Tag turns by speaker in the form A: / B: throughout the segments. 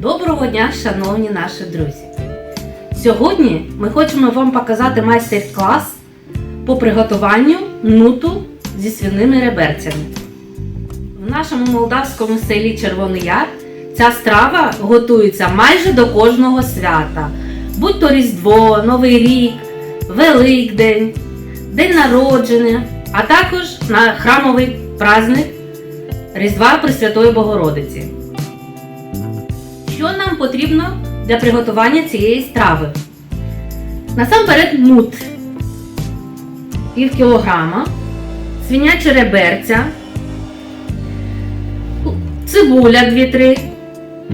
A: Доброго дня, шановні наші друзі! Сьогодні ми хочемо вам показати майстер-клас по приготуванню нуту зі свиними реберцями. В нашому молдавському селі Червоний Яр ця страва готується майже до кожного свята, будь то Різдво, Новий рік, Великдень, День народження, а також на храмовий праздник Різдва Пресвятої Богородиці. Що нам потрібно для приготування цієї страви? Насамперед нут пів кілограма, свиняче реберця, цибуля 2-3,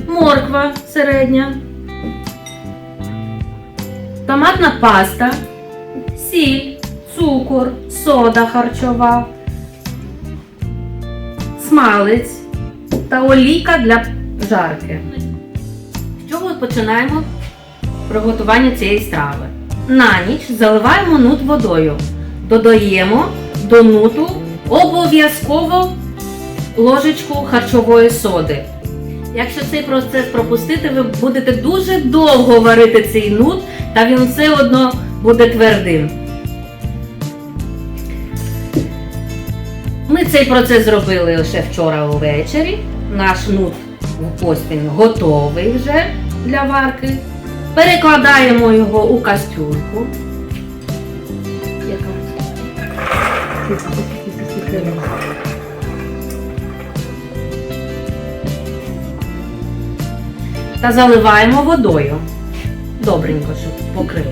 A: морква середня, томатна паста, сіль, цукор, сода харчова, смалець та олійка для жарки. Починаємо приготування цієї страви? На ніч заливаємо нут водою. Додаємо до нуту обов'язково ложечку харчової соди. Якщо цей процес пропустити, ви будете дуже довго варити цей нут, та він все одно буде твердим. Ми цей процес зробили лише вчора увечері. Наш нут ось він готовий вже для варки. Перекладаємо його у кастрюльку. Та заливаємо водою. Добренько, щоб покрив.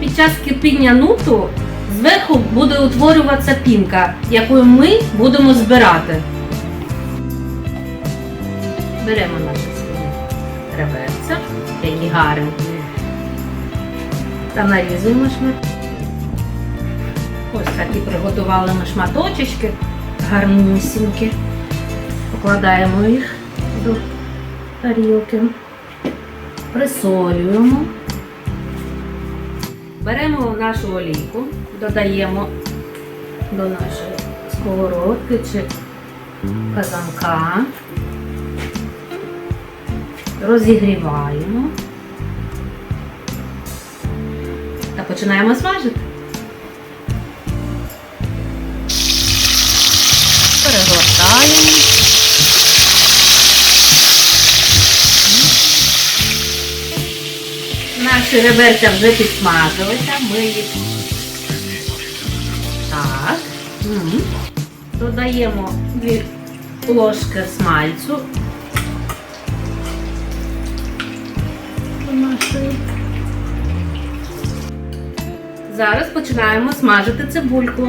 A: Під час кипіння нуту зверху буде утворюватися пінка, якою ми будемо збирати. Беремо наші свині реберця, які гарні, та нарізуємо шмат. Ось такі приготували ми шматочечки гарнюсінькі. Покладаємо їх до тарілки, присолюємо. Беремо нашу олійку, додаємо до нашої сковородки чи казанка, розігріваємо та починаємо смажити. Перегортаємо. Наші реберця вже підсмажилися, ми їх так. Додаємо дві ложки смальцю. Зараз починаємо смажити цибульку.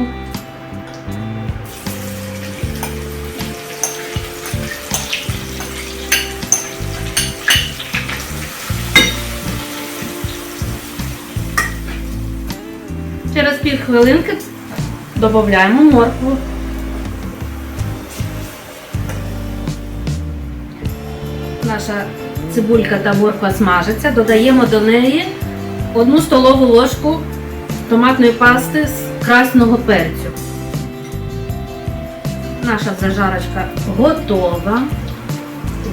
A: Через пів хвилинки додаємо моркву. Наша цибулька та морква смажиться, додаємо до неї одну столову ложку томатної пасти з красного перцю. Наша зажарочка готова.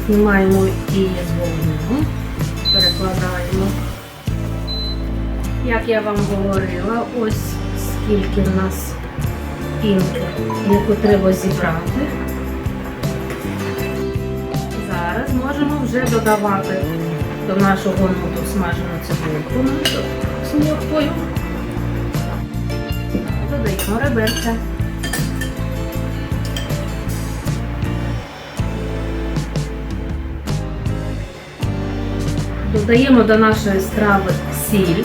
A: Знімаємо її з вогню, перекладаємо. Як я вам говорила, ось скільки в нас пінки, яку треба зібрати. Зараз можемо вже додавати до нашого нуту смажену цибульку з морквою. Додаємо реберця. Додаємо до нашої страви сіль.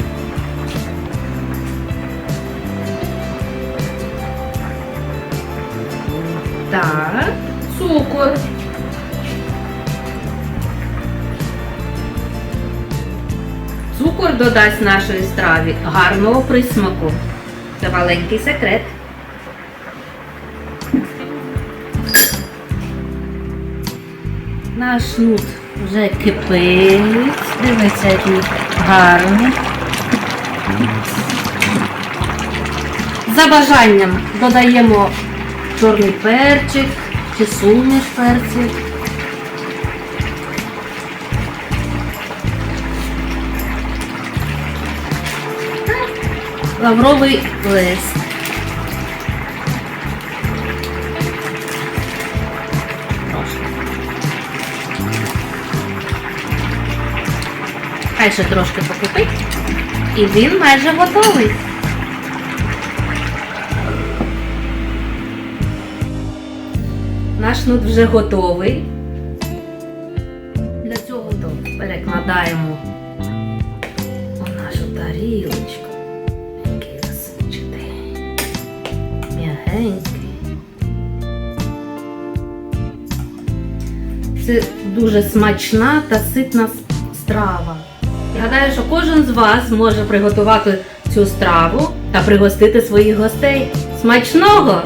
A: Так, цукор. Цукор додасть нашій страві гарного присмаку. Це маленький секрет. Наш нут вже кипить. Дивіться, який гарний. За бажанням додаємо чорний перчик чи суміш перців. Лавровий лист. Хай ще трошки покипить. І він майже готовий. Наш нут вже готовий. Для цього перекладаємо нашу тарілочку. М'ягенький. Це дуже смачна та ситна страва. Гадаю, що кожен з вас може приготувати цю страву та пригостити своїх гостей. Смачного!